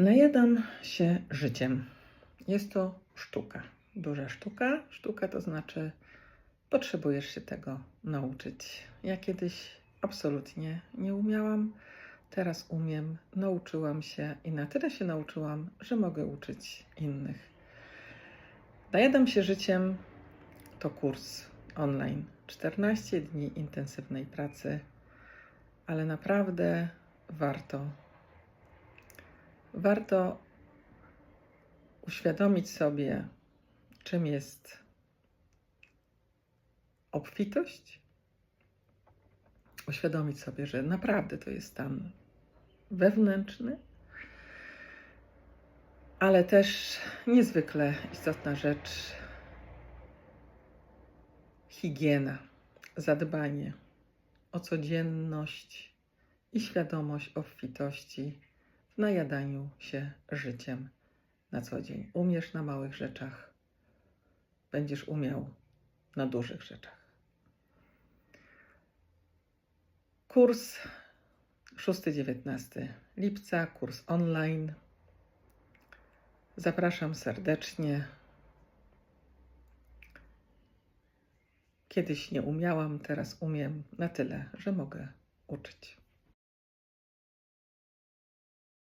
Najadam się życiem. Jest to sztuka, duża sztuka. Sztuka to znaczy, potrzebujesz się tego nauczyć. Ja kiedyś absolutnie nie umiałam, teraz umiem, nauczyłam się i na tyle się nauczyłam, że mogę uczyć innych. Najadam się życiem to kurs online. 14 dni intensywnej pracy, ale naprawdę warto warto uświadomić sobie, czym jest obfitość, uświadomić sobie, że naprawdę to jest stan wewnętrzny, ale też niezwykle istotna rzecz higiena, zadbanie o codzienność i świadomość obfitości w najadaniu się życiem na co dzień. Umiesz na małych rzeczach, będziesz umiał na dużych rzeczach. Kurs 6-19 lipca, kurs online. Zapraszam serdecznie. Kiedyś nie umiałam, teraz umiem na tyle, że mogę uczyć.